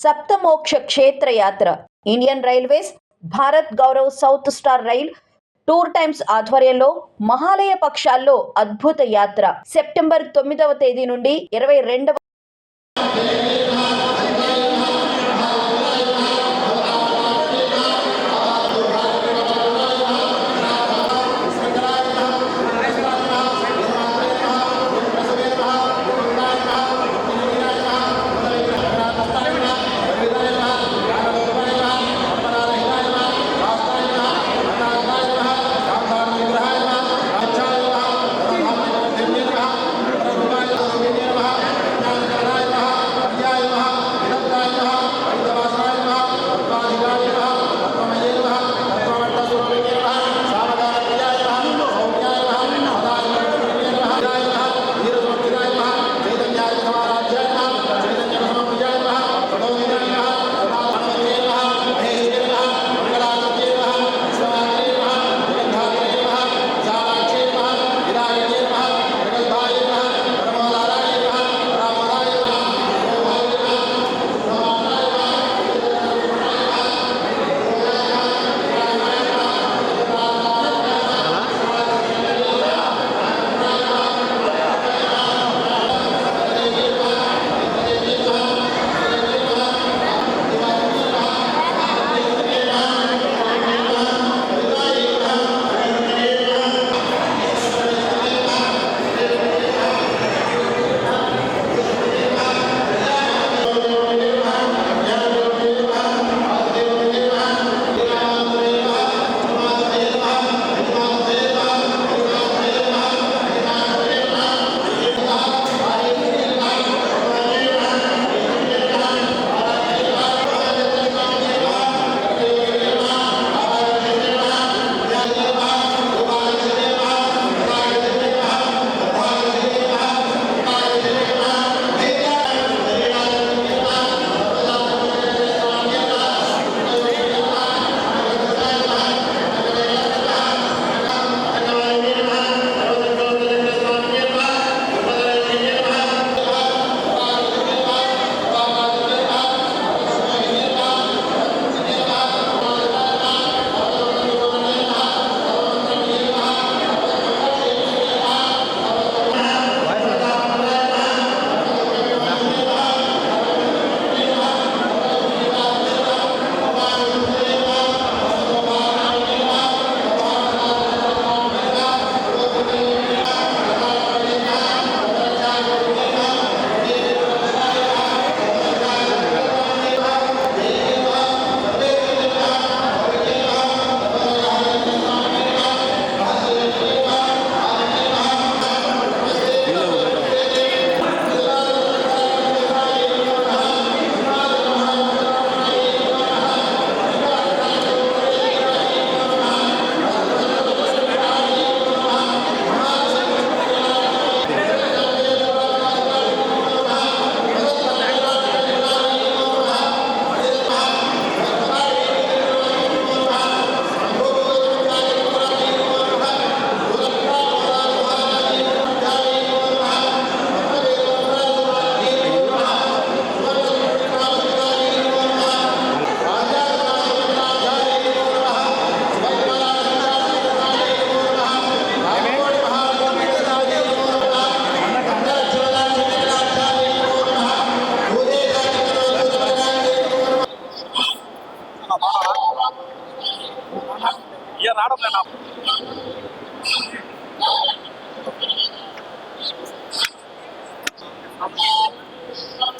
సప్తమోక్ష క్షేత్ర యాత్ర Indian railways Bharat Gaurav south star rail tour times ఆధ్వర్యంలో మహాలయ పక్షాల్లో అద్భుత యాత్ర. సెప్టెంబర్ తొమ్మిదవ తేదీ నుండి ఇరవై రెండవ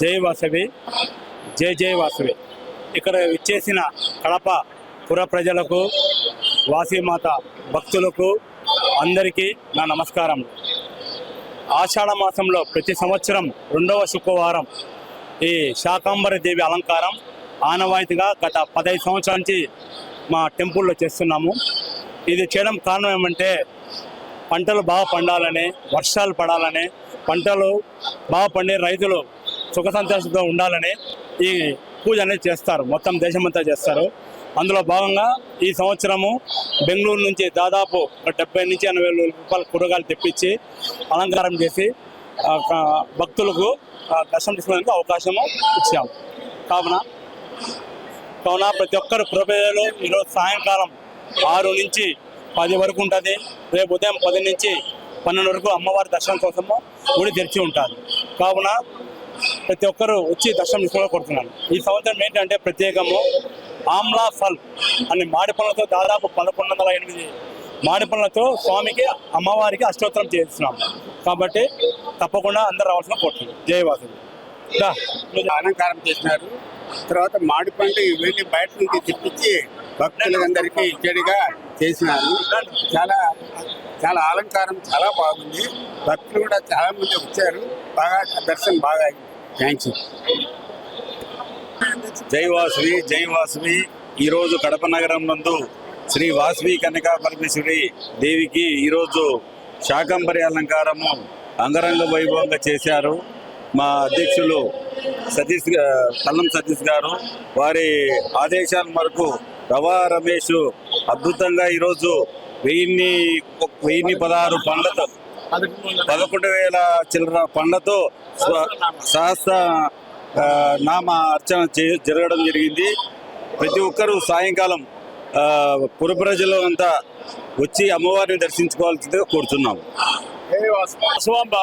జై వాసవి. జై జై వాసవి. ఇక్కడ ఇచ్చేసిన కడప పుర ప్రజలకు వాసీమాత భక్తులకు అందరికీ నా నమస్కారం. ఆషాఢ మాసంలో ప్రతి సంవత్సరం రెండవ శుక్రవారం ఈ శాకాంబర దేవి అలంకారం ఆనవాయితీగా గత పదహైదు సంవత్సరాల నుంచి మా టెంపుల్లో చేస్తున్నాము. ఇది చేయడం కారణం ఏమంటే పంటలు బాగా పండాలని వర్షాలు పడాలని పంటలు బాగా పండి రైతులు సుఖ సంతోషంతో ఉండాలని ఈ పూజ అనేది చేస్తారు. మొత్తం దేశమంతా చేస్తారు. అందులో భాగంగా ఈ సంవత్సరము బెంగళూరు నుంచి దాదాపు ఒక డెబ్బై నుంచి ఎనభై వేల రూపాయల కూరగాయలు తెప్పించి అలంకారం చేసి భక్తులకు దర్శనం తీసుకునేందుకు అవకాశము ఇచ్చాము. కావున కావున ప్రతి ఒక్కరు పురప్రజలు ఈరోజు సాయంకాలం ఆరు నుంచి పది వరకు ఉంటుంది. రేపు ఉదయం పది నుంచి పన్నెండు వరకు అమ్మవారి దర్శనం కోసము గుడి తెరిచి ఉంటారు. కావున ప్రతి ఒక్కరూ వచ్చి దర్శనం తీసుకోవాలని కోరుతున్నాను. ఈ సంవత్సరం ఏంటంటే ప్రత్యేకము ఆమ్లా ఫల్ అనే మాడి పనులతో దాదాపు పదకొండు వందల ఎనిమిది మాడి పనులతో స్వామికి అమ్మవారికి అష్టోత్తరం చేస్తున్నాం. కాబట్టి తప్పకుండా అందరు రావాల్సిన కోరుతున్నాను జయవాసులు అలంకారం చేసినారు. తర్వాత మాడి పండు ఇవన్నీ బయట నుంచి తెప్పించి భక్తులందరికీ ఇచ్చడిగా చేసినారు. చాలా చాలా అలంకారం చాలా బాగుంది. భక్తులు కూడా చాలా మంది వచ్చారు. బాగా దర్శనం బాగా థ్యాంక్స్ యూ. జై వాసువి జై వాసువి. ఈరోజు కడప నగరం నందు శ్రీ వాసువి కన్యకా పరమేశ్వరి దేవికి ఈరోజు శాకంబరి అలంకారము అంగరంగ వైభవంగా చేశారు. మా అధ్యక్షులు సతీష్ కల్లం సతీష్ గారు వారి ఆదేశాల మేరకు రవా రమేష్ అద్భుతంగా ఈరోజు వెయ్యిన్ని వెయ్యిన్ని పదహారు పండ్లతో పదకొండు వేల చిల్లర పండ్లతో సహస్ర నామ అర్చన చే జరగడం జరిగింది. ప్రతి ఒక్కరూ సాయంకాలం పురప్రజలు ప్రజలు అంతా వచ్చి అమ్మవారిని దర్శించుకోవాల్సిందిగా కోరుతున్నాం శివాంబ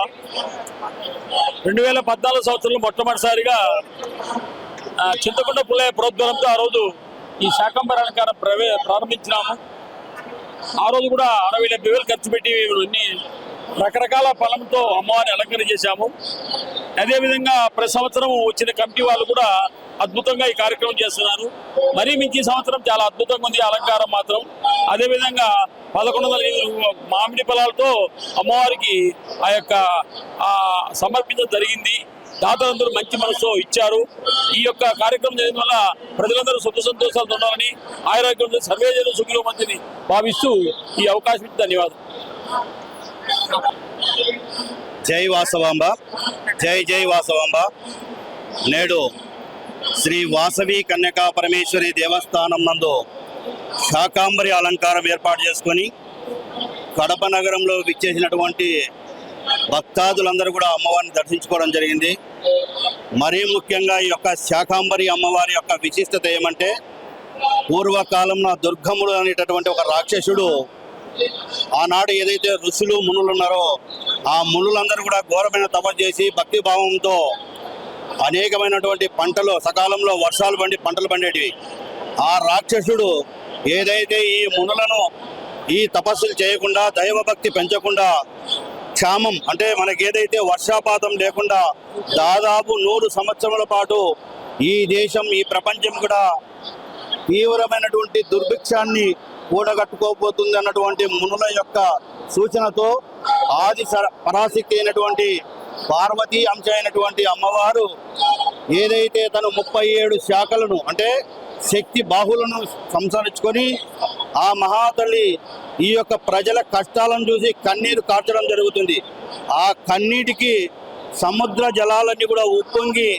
రెండు వేల పద్నాలుగు సంవత్సరంలో మొట్టమొదటిసారిగా ఆ, పుల్లయ్య ప్రోద్బలంతో ఆ రోజు ఈ శాకంబర అలంకారం ప్రవే ప్రారంభించినాము. ఆ రోజు కూడా అరవై డెబ్బై వేలు ఖర్చు పెట్టి అన్ని రకరకాల ఫలంతో అమ్మవారిని అలంకరణ చేశాము. అదేవిధంగా ప్రతి సంవత్సరం వచ్చిన కమిటీ వాళ్ళు కూడా అద్భుతంగా ఈ కార్యక్రమం చేస్తున్నారు. మరీ మించి ఈ సంవత్సరం చాలా అద్భుతంగా ఉంది అలంకారం మాత్రం. అదేవిధంగా పదకొండు వందల ఐదు మామిడి ఫలాలతో అమ్మవారికి ఆ యొక్క సమర్పించడం జరిగింది. దాతలందరూ మంచి మనసు ఇచ్చారు. ఈ యొక్క కార్యక్రమం చేయడం వల్ల ప్రజలందరూ సుఖ సంతోషాలతో ఉండాలని ఆరోగ్యం సర్వేజన సుఖిలో మంచిని భావిస్తూ ఈ అవకాశం ఇచ్చి జై వాసవాంబ జై జై వాసవాంబ. నేడు శ్రీ వాసవి కన్యకా పరమేశ్వరి దేవస్థానం నందు శాకాంబరి అలంకారం ఏర్పాటు చేసుకొని కడప నగరంలో విచ్చేసినటువంటి భక్తాదులందరూ కూడా అమ్మవారిని దర్శించుకోవడం జరిగింది. మరీ ముఖ్యంగా ఈ యొక్క శాకాంబరి అమ్మవారి యొక్క విశిష్టత ఏమంటే పూర్వకాలంలో దుర్గముడు అనేటటువంటి ఒక రాక్షసుడు ఆనాడు ఏదైతే ఋషులు మునులు ఉన్నారో ఆ మునులందరూ కూడా ఘోరమైన తపస్సు చేసి భక్తి భావంతో అనేకమైనటువంటి పంటలు సకాలంలో వర్షాలు పండి పంటలు పండేటివి. ఆ రాక్షసుడు ఏదైతే ఈ మునులను ఈ తపస్సులు చేయకుండా దైవభక్తి పెంచకుండా క్షామం. అంటే మనకి ఏదైతే వర్షాపాతం లేకుండా దాదాపు నూరు సంవత్సరముల పాటు ఈ దేశం ఈ ప్రపంచం కూడా తీవ్రమైనటువంటి దుర్భిక్షాన్ని కూడగట్టుకోబోతుంది అన్నటువంటి మునుల యొక్క సూచనతో ఆది సర- పరాశక్తి అయినటువంటి పార్వతీ అంశ అయినటువంటి అమ్మవారు ఏదైతే తను ముప్పై ఏడు శాఖలను అంటే శక్తి బాహులను సంసరించుకొని ఆ మహాతల్లి ఈ యొక్క ప్రజల కష్టాలను చూసి కన్నీరు కార్చడం జరుగుతుంది. ఆ కన్నీటికి సముద్ర జలాలన్నీ కూడా ఉప్పొంగి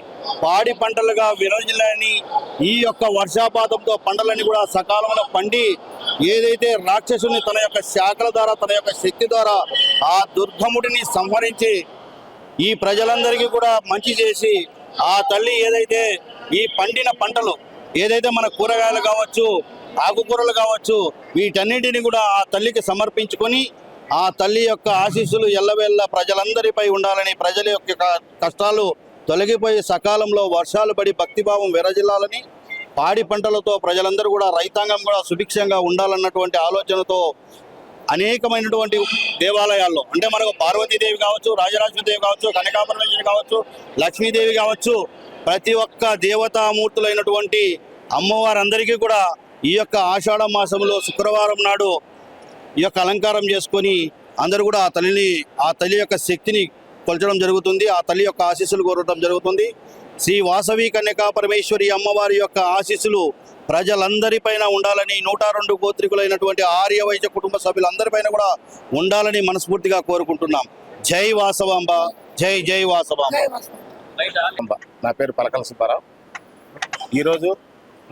పాడి పంటలుగా విరజలని ఈ యొక్క వర్షాపాతంతో పంటలన్నీ కూడా సకాలంలో పండి ఏదైతే రాక్షసుని తన యొక్క శాఖల ద్వారా తన యొక్క శక్తి ద్వారా ఆ దుర్గముడిని సంహరించి ఈ ప్రజలందరికీ కూడా మంచి చేసి ఆ తల్లి ఏదైతే ఈ పండిన పంటలు ఏదైతే మన కూరగాయలు కావచ్చు ఆకుకూరలు కావచ్చు వీటన్నిటిని కూడా ఆ తల్లికి సమర్పించుకొని ఆ తల్లి యొక్క ఆశీస్సులు ఎల్లవేళ్ళ ప్రజలందరిపై ఉండాలని ప్రజల యొక్క క- కష్టాలు తొలగిపోయి సకాలంలో వర్షాలు పడి భక్తిభావం విరజిల్లాలని పాడి పంటలతో ప్రజలందరూ కూడా రైతాంగం కూడా సుభిక్షంగా ఉండాలన్నటువంటి ఆలోచనతో అనేకమైనటువంటి దేవాలయాల్లో అంటే మనకు పార్వతీదేవి కావచ్చు రాజరాజేవి కావచ్చు కనకాపరమేశ్వరి కావచ్చు లక్ష్మీదేవి కావచ్చు ప్రతి ఒక్క దేవతామూర్తులైనటువంటి అమ్మవారందరికీ కూడా ఈ యొక్క ఆషాఢ మాసంలో శుక్రవారం నాడు ఈ యొక్క అలంకారం చేసుకొని అందరూ కూడా ఆ తల్లిని ఆ తల్లి యొక్క శక్తిని కొలచడం జరుగుతుంది. ఆ తల్లి యొక్క ఆశీస్సులు కోరడం జరుగుతుంది. శ్రీ వాసవి కన్యకా పరమేశ్వరి అమ్మవారి యొక్క ఆశీస్సులు ప్రజలందరిపైన ఉండాలని నూట రెండు గోత్రికులైనటువంటి ఆర్య వైశ్య కుటుంబ సభ్యులందరిపైన కూడా ఉండాలని మనస్ఫూర్తిగా కోరుకుంటున్నాం. జై వాసవాంబ జై జై వాసవాంబ. నా పేరు పలకల సుబ్బారావు. ఈరోజు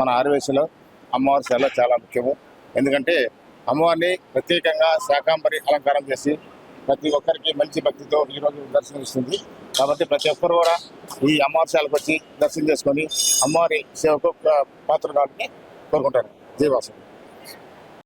మన ఆర్వేశలో అమ్మవారి సేవ చాలా ముఖ్యము. ఎందుకంటే అమ్మవారిని ప్రత్యేకంగా శాకాంబరి అలంకారం చేసి ప్రతి ఒక్కరికి మంచి భక్తితో ఈరోజు దర్శనమిస్తుంది. కాబట్టి ప్రతి ఒక్కరు కూడా ఈ అమ్మవారి శాలకు వచ్చి దర్శనం చేసుకొని అమ్మవారి సేవకు పాత్ర కావాలని కోరుకుంటారు జై